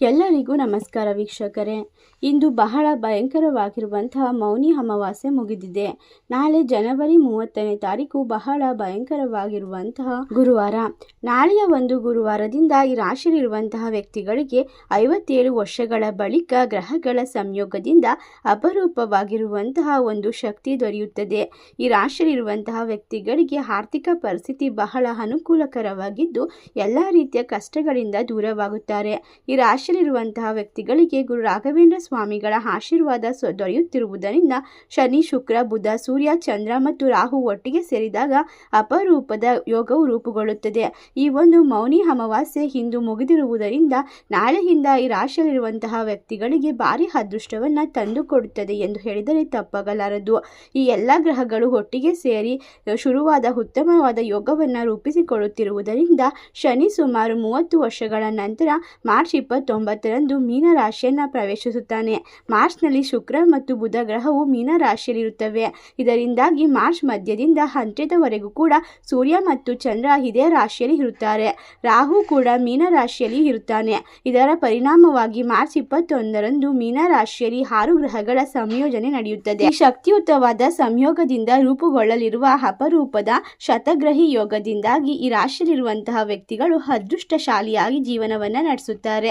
ಎಲ್ಲರಿಗೂ ನಮಸ್ಕಾರ ವೀಕ್ಷಕರೇ. ಇಂದು ಬಹಳ ಭಯಂಕರವಾಗಿರುವಂತಹ ಮೌನಿ ಅಮಾವಾಸ್ಯೆ ಮುಗಿದಿದೆ. ನಾಳೆ ಜನವರಿ ಮೂವತ್ತನೇ ತಾರೀಕು ಬಹಳ ಭಯಂಕರವಾಗಿರುವಂತಹ ಗುರುವಾರ. ನಾಳೆಯ ಒಂದು ಗುರುವಾರದಿಂದ ಈ ರಾಶಿಯಲ್ಲಿರುವಂತಹ ವ್ಯಕ್ತಿಗಳಿಗೆ ಐವತ್ತೇಳು ವರ್ಷಗಳ ಬಳಿಕ ಗ್ರಹಗಳ ಸಂಯೋಗದಿಂದ ಅಪರೂಪವಾಗಿರುವಂತಹ ಒಂದು ಶಕ್ತಿ ದೊರೆಯುತ್ತದೆ. ಈ ರಾಶಿಯಲ್ಲಿರುವಂತಹ ವ್ಯಕ್ತಿಗಳಿಗೆ ಆರ್ಥಿಕ ಪರಿಸ್ಥಿತಿ ಬಹಳ ಅನುಕೂಲಕರವಾಗಿದ್ದು, ಎಲ್ಲ ರೀತಿಯ ಕಷ್ಟಗಳಿಂದ ದೂರವಾಗುತ್ತಾರೆ. ಈ ರಾಶಿಯಲ್ಲಿರುವಂತಹ ವ್ಯಕ್ತಿಗಳಿಗೆ ಗುರು ರಾಘವೇಂದ್ರ ಸ್ವಾಮಿಗಳ ಆಶೀರ್ವಾದ ದೊರೆಯುತ್ತಿರುವುದರಿಂದ ಶನಿ, ಶುಕ್ರ, ಬುಧ, ಸೂರ್ಯ, ಚಂದ್ರ ಮತ್ತು ರಾಹು ಒಟ್ಟಿಗೆ ಸೇರಿದಾಗ ಅಪರೂಪದ ಯೋಗವು ರೂಪುಗೊಳ್ಳುತ್ತದೆ. ಈ ಒಂದು ಮೌನಿ ಅಮಾವಾಸ್ಯೆ ಇಂದು ಮುಗಿದಿರುವುದರಿಂದ ನಾಳೆಯಿಂದ ಈ ರಾಶಿಯಲ್ಲಿರುವಂತಹ ವ್ಯಕ್ತಿಗಳಿಗೆ ಭಾರಿ ಅದೃಷ್ಟವನ್ನು ತಂದುಕೊಡುತ್ತದೆ ಎಂದು ಹೇಳಿದರೆ ತಪ್ಪಾಗಲಾರದು. ಈ ಎಲ್ಲ ಗ್ರಹಗಳು ಒಟ್ಟಿಗೆ ಸೇರಿ ಶುರುವಾದ ಉತ್ತಮವಾದ ಯೋಗವನ್ನು ರೂಪಿಸಿಕೊಳ್ಳುತ್ತಿರುವುದರಿಂದ ಶನಿ ಸುಮಾರು ಮೂವತ್ತು ವರ್ಷಗಳ ನಂತರ ಮಾರ್ಚ್ ಇಪ್ಪತ್ತೊಂಬತ್ತರಂದು ಮೀನ ರಾಶಿಯನ್ನ ಪ್ರವೇಶಿಸುತ್ತಾನೆ. ಮಾರ್ಚ್ನಲ್ಲಿ ಶುಕ್ರ ಮತ್ತು ಬುಧ ಗ್ರಹವು ಮೀನ ರಾಶಿಯಲ್ಲಿರುತ್ತವೆ ಇದರಿಂದಾಗಿ ಮಾರ್ಚ್ ಮಧ್ಯದಿಂದ ಅಂತ್ಯದವರೆಗೂ ಕೂಡ ಸೂರ್ಯ ಮತ್ತು ಚಂದ್ರ ಇದೇ ರಾಶಿಯಲ್ಲಿ ಇರುತ್ತಾರೆ. ರಾಹು ಕೂಡ ಮೀನ ರಾಶಿಯಲ್ಲಿ ಇರುತ್ತಾನೆ. ಇದರ ಪರಿಣಾಮವಾಗಿ ಮಾರ್ಚ್ ಇಪ್ಪತ್ತೊಂದರಂದು ಮೀನ ರಾಶಿಯಲ್ಲಿ ಆರು ಗ್ರಹಗಳ ಸಂಯೋಜನೆ ನಡೆಯುತ್ತದೆ. ಶಕ್ತಿಯುತವಾದ ಸಂಯೋಗದಿಂದ ರೂಪುಗೊಳ್ಳಲಿರುವ ಅಪರೂಪದ ಶತಗ್ರಹಿ ಯೋಗದಿಂದಾಗಿ ಈ ರಾಶಿಯಲ್ಲಿರುವಂತಹ ವ್ಯಕ್ತಿಗಳು ಅದೃಷ್ಟಶಾಲಿಯಾಗಿ ಜೀವನವನ್ನು ನಡೆಸುತ್ತಾರೆ.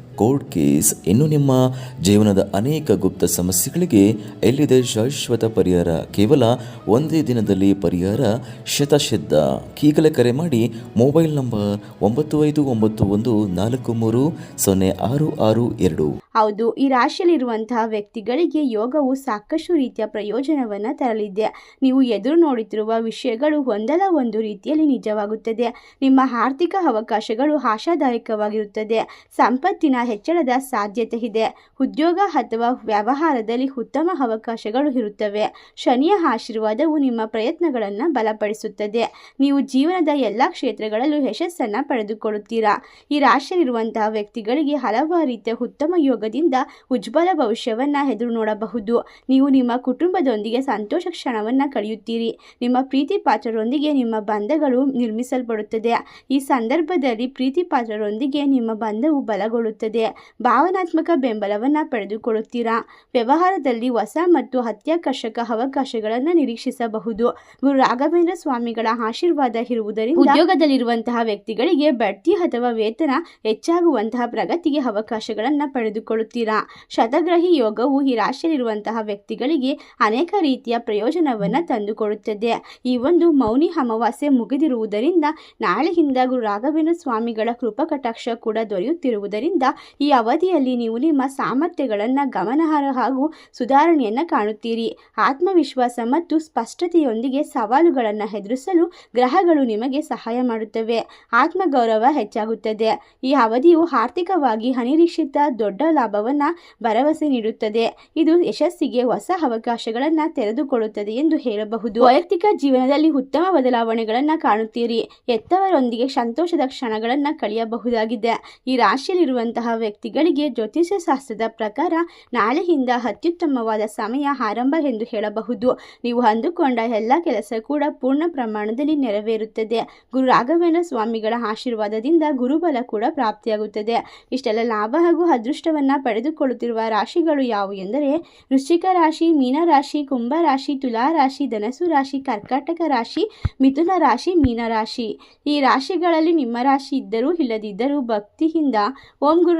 ಕೋರ್ಟ್ ಕೇಸ್ ಇನ್ನು ನಿಮ್ಮ ಜೀವನದ ಅನೇಕ ಗುಪ್ತ ಸಮಸ್ಯೆಗಳಿಗೆ ಎಲ್ಲಿದೆ ಶಾಶ್ವತ ಪರಿಹಾರ? ಕೇವಲ ಒಂದೇ ದಿನದಲ್ಲಿ ಪರಿಹಾರ? ಶತಸಿದ್ಧ ಈಗಲೇ ಕರೆ ಮಾಡಿ ಮೊಬೈಲ್ ನಂಬರ್ ಒಂಬತ್ತು ಐದು ಒಂಬತ್ತು ಒಂದು ನಾಲ್ಕು ಮೂರು ಸೊನ್ನೆ ಆರು ಆರು ಎರಡು. ಹೌದು, ಈ ರಾಶಿಯಲ್ಲಿರುವಂತಹ ವ್ಯಕ್ತಿಗಳಿಗೆ ಯೋಗವು ಸಾಕಷ್ಟು ರೀತಿಯ ಪ್ರಯೋಜನವನ್ನು ತರಲಿದೆ. ನೀವು ಎದುರು ನೋಡುತ್ತಿರುವ ವಿಷಯಗಳು ಒಂದಲ್ಲ ಒಂದು ರೀತಿಯಲ್ಲಿ ನಿಜವಾಗುತ್ತದೆ. ನಿಮ್ಮ ಆರ್ಥಿಕ ಅವಕಾಶಗಳು ಆಶಾದಾಯಕವಾಗಿರುತ್ತದೆ. ಸಂಪತ್ತಿನ ಹೆಚ್ಚಳದ ಸಾಧ್ಯತೆ ಇದೆ. ಉದ್ಯೋಗ ಅಥವಾ ವ್ಯವಹಾರದಲ್ಲಿ ಉತ್ತಮ ಅವಕಾಶಗಳು ಇರುತ್ತವೆ. ಶನಿಯ ಆಶೀರ್ವಾದವು ನಿಮ್ಮ ಪ್ರಯತ್ನಗಳನ್ನು ಬಲಪಡಿಸುತ್ತದೆ. ನೀವು ಜೀವನದ ಎಲ್ಲ ಕ್ಷೇತ್ರಗಳಲ್ಲೂ ಯಶಸ್ಸನ್ನು ಪಡೆದುಕೊಳ್ಳುತ್ತೀರಾ? ಈ ರಾಶಿಯಲ್ಲಿರುವಂತಹ ವ್ಯಕ್ತಿಗಳಿಗೆ ಹಲವಾರು ರೀತಿಯ ಉತ್ತಮ ಯೋಗದಿಂದ ಉಜ್ವಲ ಭವಿಷ್ಯವನ್ನು ಎದುರು ನೋಡಬಹುದು ನೀವು ನಿಮ್ಮ ಕುಟುಂಬದೊಂದಿಗೆ ಸಂತೋಷ ಕ್ಷಣವನ್ನು ಕಳೆಯುತ್ತೀರಿ. ನಿಮ್ಮ ಪ್ರೀತಿ ಪಾತ್ರರೊಂದಿಗೆ ನಿಮ್ಮ ಬಂಧಗಳು ನಿರ್ಮಿಸಲ್ಪಡುತ್ತದೆ. ಈ ಸಂದರ್ಭದಲ್ಲಿ ಪ್ರೀತಿ ಪಾತ್ರರೊಂದಿಗೆ ನಿಮ್ಮ ಬಂಧವು ಬಲಗೊಳ್ಳುತ್ತದೆ. ಭಾವನಾತ್ಮಕ ಬೆಂಬಲವನ್ನು ಪಡೆದುಕೊಳ್ಳುತ್ತೀರಾ? ವ್ಯವಹಾರದಲ್ಲಿ ಹೊಸ ಮತ್ತು ಅತ್ಯಾಕರ್ಷಕ ಅವಕಾಶಗಳನ್ನು ನಿರೀಕ್ಷಿಸಬಹುದು. ಗುರು ರಾಘವೇಂದ್ರ ಸ್ವಾಮಿಗಳ ಆಶೀರ್ವಾದ ಇರುವುದರಿಂದ ಉದ್ಯೋಗದಲ್ಲಿರುವಂತಹ ವ್ಯಕ್ತಿಗಳಿಗೆ ಬಡ್ತಿ ಅಥವಾ ವೇತನ ಹೆಚ್ಚಾಗುವಂತಹ ಪ್ರಗತಿಗೆ ಅವಕಾಶಗಳನ್ನು ಪಡೆದುಕೊಳ್ಳುತ್ತೀರಾ? ಶತಗ್ರಹಿ ಯೋಗವು ಈ ರಾಶಿಯಲ್ಲಿರುವಂತಹ ವ್ಯಕ್ತಿಗಳಿಗೆ ಅನೇಕ ರೀತಿಯ ಪ್ರಯೋಜನವನ್ನು ತಂದುಕೊಡುತ್ತದೆ. ಈ ಒಂದು ಮೌನಿ ಅಮಾವಾಸ್ಯೆ ಮುಗಿದಿರುವುದರಿಂದ ನಾಳೆಯಿಂದ ಗುರು ರಾಘವೇಂದ್ರ ಸ್ವಾಮಿಗಳ ಕೃಪಕಟಾಕ್ಷ ಕೂಡ ದೊರೆಯುತ್ತಿರುವುದರಿಂದ ಈ ಅವಧಿಯಲ್ಲಿ ನೀವು ನಿಮ್ಮ ಸಾಮರ್ಥ್ಯಗಳನ್ನು, ಗಮನಾರ್ಹ ಹಾಗೂ ಸುಧಾರಣೆಯನ್ನು ಕಾಣುತ್ತೀರಿ. ಆತ್ಮವಿಶ್ವಾಸ ಮತ್ತು ಸ್ಪಷ್ಟತೆಯೊಂದಿಗೆ ಸವಾಲುಗಳನ್ನು ಎದುರಿಸಲು ಗ್ರಹಗಳು ನಿಮಗೆ ಸಹಾಯ ಮಾಡುತ್ತವೆ. ಆತ್ಮಗೌರವ ಹೆಚ್ಚಾಗುತ್ತದೆ. ಈ ಅವಧಿಯು ಆರ್ಥಿಕವಾಗಿ ಅನಿರೀಕ್ಷಿತ ದೊಡ್ಡ ಲಾಭವನ್ನು ಭರವಸೆ ನೀಡುತ್ತದೆ. ಇದು ಯಶಸ್ಸಿಗೆ ಹೊಸ ಅವಕಾಶಗಳನ್ನು ತೆರೆದುಕೊಳ್ಳುತ್ತದೆ ಎಂದು ಹೇಳಬಹುದು. ವೈಯಕ್ತಿಕ ಜೀವನದಲ್ಲಿ ಉತ್ತಮ ಬದಲಾವಣೆಗಳನ್ನು ಕಾಣುತ್ತೀರಿ. ಎತ್ತವರೊಂದಿಗೆ ಸಂತೋಷದ ಕ್ಷಣಗಳನ್ನು ಕಳೆಯಬಹುದಾಗಿದೆ. ಈ ರಾಶಿಯಲ್ಲಿರುವಂತಹ ವ್ಯಕ್ತಿಗಳಿಗೆ ಜ್ಯೋತಿಷ್ಯ ಶಾಸ್ತ್ರದ ಪ್ರಕಾರ ನಾಳೆಯಿಂದ ಅತ್ಯುತ್ತಮವಾದ ಸಮಯ ಆರಂಭ ಎಂದು ಹೇಳಬಹುದು. ನೀವು ಅಂದುಕೊಂಡ ಎಲ್ಲ ಕೆಲಸ ಕೂಡ ಪೂರ್ಣ ಪ್ರಮಾಣದಲ್ಲಿ ನೆರವೇರುತ್ತದೆ. ಗುರು ರಾಘವೇಂದ್ರ ಸ್ವಾಮಿಗಳ ಆಶೀರ್ವಾದದಿಂದ ಗುರುಬಲ ಕೂಡ ಪ್ರಾಪ್ತಿಯಾಗುತ್ತದೆ. ಇಷ್ಟೆಲ್ಲ ಲಾಭ ಹಾಗೂ ಅದೃಷ್ಟವನ್ನು ಪಡೆದುಕೊಳ್ಳುತ್ತಿರುವ ರಾಶಿಗಳು ಯಾವುವು ಎಂದರೆ ವೃಶ್ಚಿಕ ರಾಶಿ ಮೀನರಾಶಿ ಕುಂಭರಾಶಿ ಕುಂಭ ರಾಶಿ, ತುಲಾ ರಾಶಿ ಧನಸು ರಾಶಿ, ಕರ್ಕಾಟಕ ರಾಶಿ, ಮಿಥುನ ರಾಶಿ ಮೀನರಾಶಿ ಈ ರಾಶಿಗಳಲ್ಲಿ ನಿಮ್ಮ ರಾಶಿ ಇದ್ದರೂ ಇಲ್ಲದಿದ್ದರೂ ಭಕ್ತಿಯಿಂದ ಓಂ ಗುರು